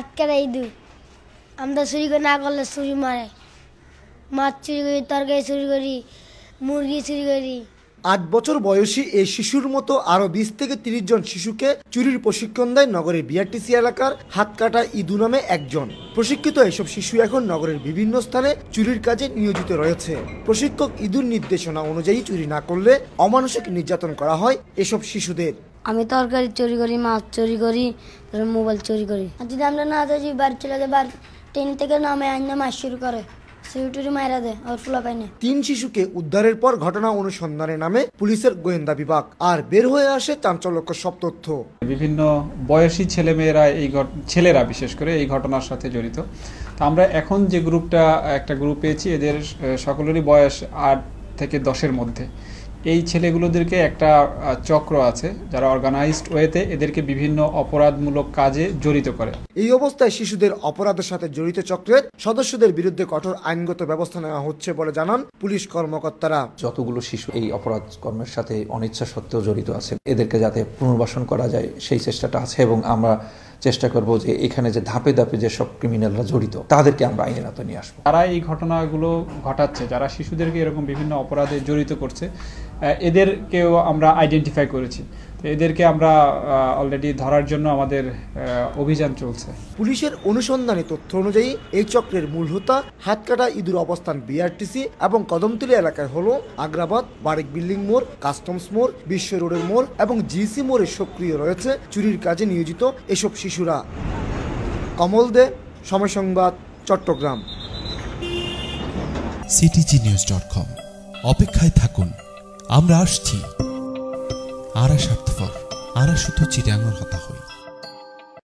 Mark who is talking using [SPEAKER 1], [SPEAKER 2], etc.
[SPEAKER 1] আটকারে ইঁদুর আমরা চুরি করে, না করলে চুরি মারে। মাছ চুরি করি, তরকারি চুরি করি, মুরগি চুরি করি।
[SPEAKER 2] আট বছর বয়সী এই শিশুর মতো আরও বিশ থেকে তিরিশ জন শিশুকে চুরির প্রশিক্ষণ দেয় নগরের বিআরটিসি এলাকার হাতকাটা ইদু নামে একজন। প্রশিক্ষিত এসব শিশু এখন নগরের বিভিন্ন স্থানে চুরির কাজে নিয়োজিত রয়েছে। প্রশিক্ষক ইদুর নির্দেশনা অনুযায়ী চুরি না করলে অমানসিক নির্যাতন করা হয় এসব শিশুদের।
[SPEAKER 1] আমি তরকারি চুরি করি মাছ চুরি করি মোবাইল চুরি করি। আর যদি আমরা না যাই বাড়ি চলে যাই বাড়ি ট্রেন থেকে নামে আইনা মাছ শুরু করে। সিউটুরি মাইরা দেয় আর ফুলা পাইনি
[SPEAKER 2] তিন শিশুকে উদ্ধারের পর ঘটনা অনুসন্ধানে নামে পুলিশের গোয়েন্দা বিভাগ। আর বের হয়ে আসে চাঞ্চল্যকর সব তথ্য।
[SPEAKER 3] বিভিন্ন বয়সী ছেলেমেয়েরা এই ছেলেরা বিশেষ করে এই ঘটনার সাথে জড়িত। তো আমরা এখন যে গ্রুপটা একটা গ্রুপ পেয়েছি এদের সকলেরই বয়স আট থেকে দশের মধ্যে। এই ছেলেগুলোদেরকে একটা চক্র আছে যারা অর্গানাইজড ওয়েতে এদেরকে বিভিন্ন অপরাধমূলক কাজে জড়িত করে।
[SPEAKER 2] এই অবস্থায় শিশুদের অপরাধের সাথে জড়িত চক্রের সদস্যদের বিরুদ্ধে কঠোর আইনগত ব্যবস্থা নেওয়া হচ্ছে বলে জানান পুলিশ কর্মকর্তারা।
[SPEAKER 4] যতগুলো শিশু এই অপরাধ কর্মের সাথে অনিচ্ছা সত্ত্বেও জড়িত আছে এদেরকে যাতে পুনর্বাসন করা যায় সেই চেষ্টাটা আছে এবং আমরা চেষ্টা করব যে এখানে যে ধাপে ধাপে যে সব ক্রিমিনালরা জড়িত, তাদেরকে আমরা আইনের আওতায় নিয়ে আসব।
[SPEAKER 3] তারা এই ঘটনাগুলো ঘটাচ্ছে, যারা শিশুদেরকে এরকম বিভিন্ন অপরাধে জড়িত করছে এদেরকেও আমরা আইডেন্টিফাই করেছি। এদেরকে আমরা অলরেডি ধরার জন্য আমাদের অভিযান চলছে।
[SPEAKER 2] পুলিশের অনুসন্ধানী তথ্য অনুযায়ী এই চক্রের মূল হোতা হাতকাটা ইঁদুর অবস্থান বিআরটিসি এবং কদমতলী এলাকায় হল আগ্রাবাদ বারেক বিল্ডিং মোড় কাস্টমস মোড় বিশ্ব রোডের মোড় এবং জিসি মোড়ে সক্রিয় রয়েছে চুরির কাজে নিয়োজিত এসব শিশুরা। Kamal Dey Somoy Sangbad Chattogram.
[SPEAKER 5] CTG news dot com অপেক্ষায় থাকুন আমরা আসছি। আরা স্বার্থপর আরা শুধু চিটাঙর হতা হই।